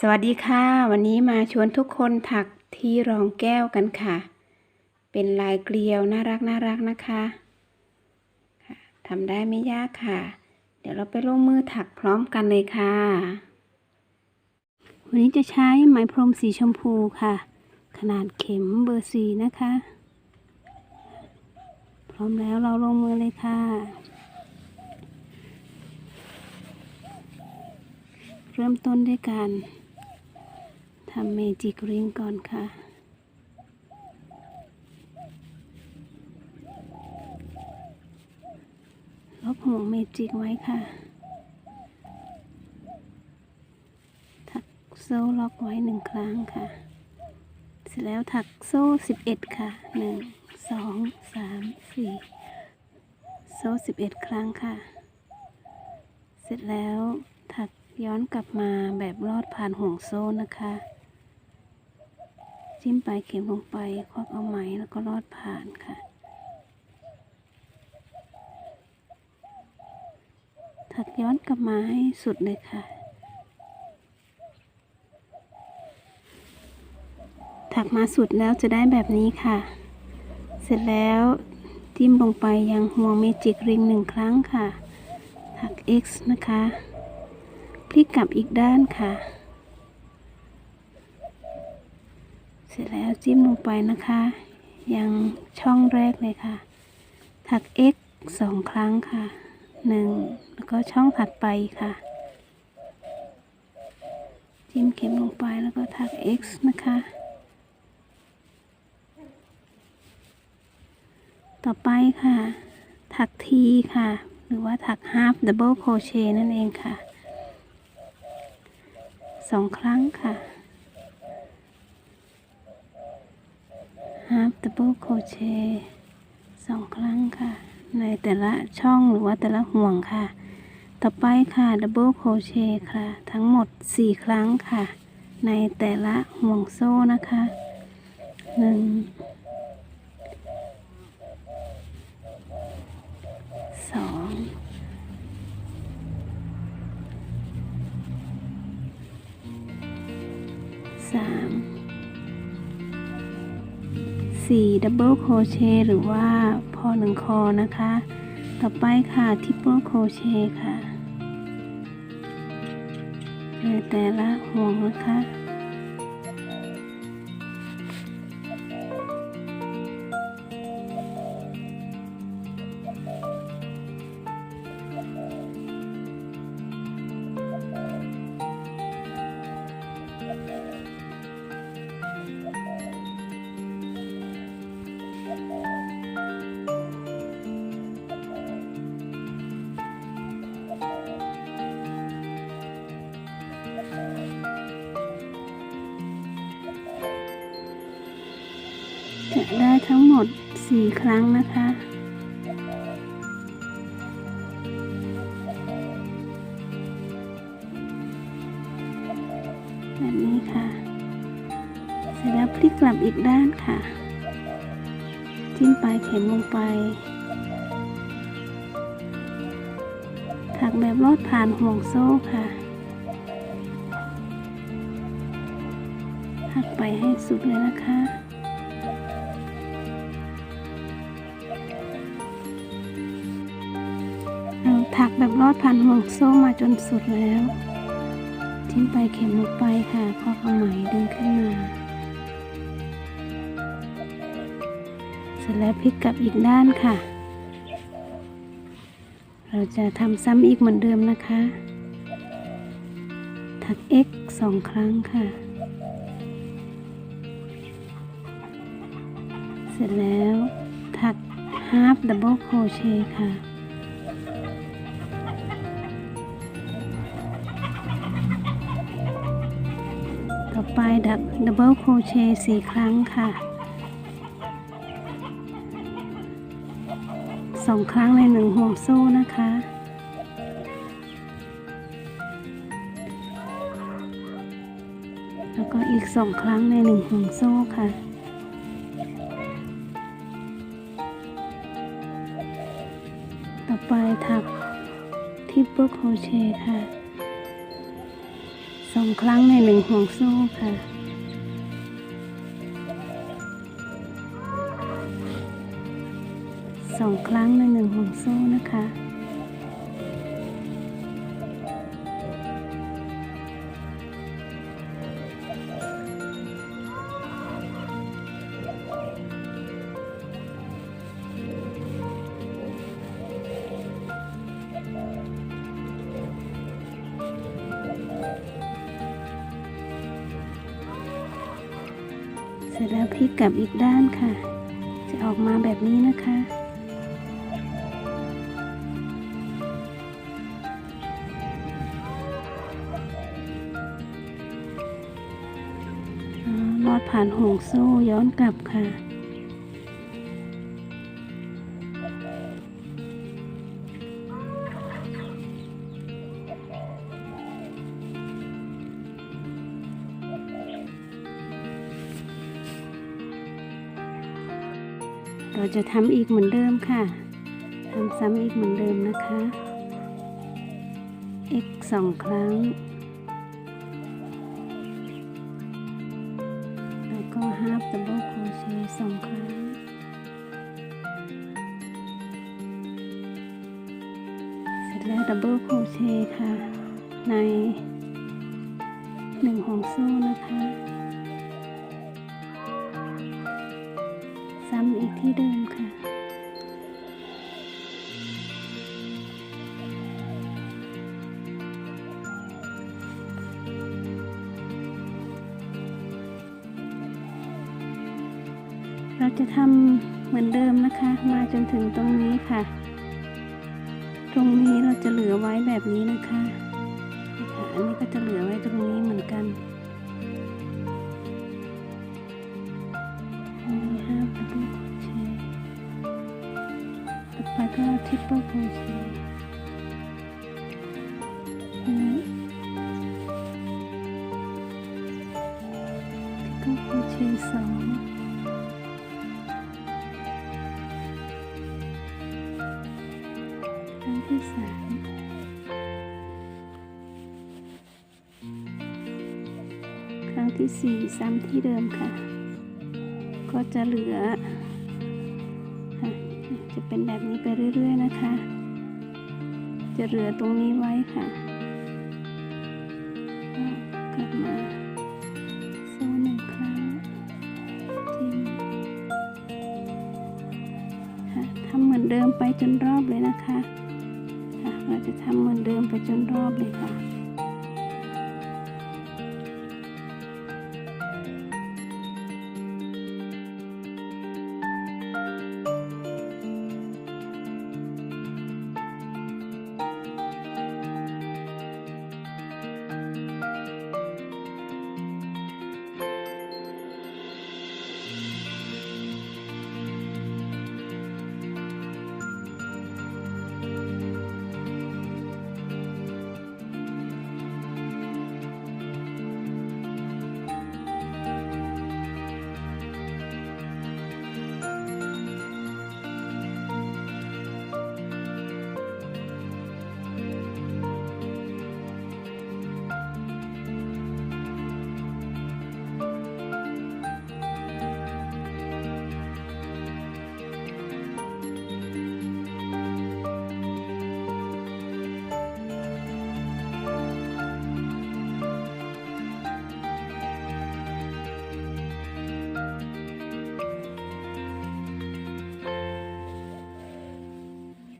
สวัสดีค่ะ วันนี้มาชวนทุกคนถักที่รองแก้วกันค่ะ เป็นลายเกลียวน่ารักน่ารักนะคะค่ะทำได้ไม่ยากค่ะ เดี๋ยวเราไปลงมือถักพร้อมกันเลยค่ะ วันนี้จะใช้ไหมพรมสีชมพูค่ะ ขนาดเข็มเบอร์สีนะคะ พร้อมแล้วเราลงมือเลยค่ะเริ่มต้นด้วยการ ทำเมจิกริงก่อนค่ะ ลบห่วงเมจิกไว้ค่ะ ถักโซ่ล็อกไว้หนึ่งครั้งค่ะ เสร็จแล้วถักโซ่สิบเอ็ดค่ะหนึ่งสองสามสี่โซ่สิบเอ็ดครั้งค่ะ เสร็จแล้วถักย้อนกลับมาแบบลอดผ่านห่วงโซ่นะคะ จิ้มปลายเข็มลงไปควักเอาไหมแล้วก็ลอดผ่านค่ะ ถักย้อนกลับมาให้สุดเลยค่ะ ถักมาสุดแล้วจะได้แบบนี้ค่ะ เสร็จแล้วจิ้มลงไปยังห่วงเมจิกริงหนึ่งครั้งค่ะ ถัก X นะคะ พลิกกลับอีกด้านค่ะ เสร็จแล้วจิ้มลงไปนะคะ ยังช่องแรกเลยค่ะ ถัก X สองครั้งค่ะหนึ่งแล้วก็ช่องถัดไปค่ะ จิ้มเข็มลงไปแล้วก็ถัก X นะคะ ต่อไปค่ะ ถัก T ค่ะ หรือว่าถัก half double crochet นั่นเองค่ะสองครั้งค่ะ half double crochet สองครั้งค่ะ ในแต่ละช่องหรือว่าแต่ละห่วงค่ะ ต่อไปค่ะ double crochet ค่ะ ทั้งหมด 4 ครั้งค่ะ ในแต่ละห่วงโซ่นะคะหนึ่งสอง 4 double crochet หรือว่าพอหนึ่งคอนะคะ ต่อไปค่ะ triple crochet ค่ะในแต่ละห่วงนะคะ ทั้งหมด 4 ครั้งนะคะ แบบนี้ค่ะ เสร็จแล้วพลิกกลับอีกด้านค่ะ จิ้มปลายเข็มลงไป ถักแบบลอดผ่านห่วงโซ่ค่ะถักไปให้สุดเลยนะคะ แบบลอดผ่านห่วงโซ่มาจนสุดแล้ว ทิ้งไปเข็มลงไปค่ะพอเอาไหมดึงขึ้นมา เสร็จแล้วพลิกกลับอีกด้านค่ะ เราจะทำซ้ำอีกเหมือนเดิมนะคะ ถัก x สองครั้งค่ะ เสร็จแล้วถัก half double crochet ค่ะ ดักดับเบิลโคเชต์สี่ครั้งค่ะสองครั้งในหนึ่งห่วงโซ่นะคะ แล้วก็อีกสองครั้งในหนึ่งห่วงโซ่ค่ะต่อไปถักทิปเปิลโคเชต์ค่ะ สองครั้งในหนึ่งห่วงโซ่ค่ะ สองครั้งในหนึ่งห่วงโซ่ เสร็จแล้วพลิกกลับอีกด้านค่ะ จะออกมาแบบนี้นะคะ ลอดผ่านห่วงโซ่ย้อนกลับค่ะ เราจะทำอีกเหมือนเดิมค่ะทำซ้ำอีกเหมือนเดิมนะคะ x สองครั้ง แล้วก็ half double crochet สองครั้ง เสร็จแล้ว double crochet ค่ะ ในหนึ่งห่วงโซ่นะคะ ซ้ำอีกที่เดิมค่ะ เราจะทำเหมือนเดิมนะคะ มาจนถึงตรงนี้ค่ะ ตรงนี้เราจะเหลือไว้แบบนี้นะคะนี่ค่ะอันนี้ก็จะเหลือไว้ตรงนี้เหมือนกัน มีห้าดับเบิลโคเชต์ต่อไปก็ทริปเปิลโคเชต์ทริปเปิลโคเชต์สองครั้งที่สามครั้งที่สี่ซ้ำที่เดิมค่ะ ก็จะเหลือ จะเป็นแบบนี้ไปเรื่อย ๆ นะคะ จะเหลือตรงนี้ไว้ค่ะก็กลับมาโซ่หนึ่งครั้งจิ้มค่ะทำเหมือนเดิมไปจนรอบเลยนะคะ ค่ะ เราจะทำเหมือนเดิมไปจนรอบเลยค่ะ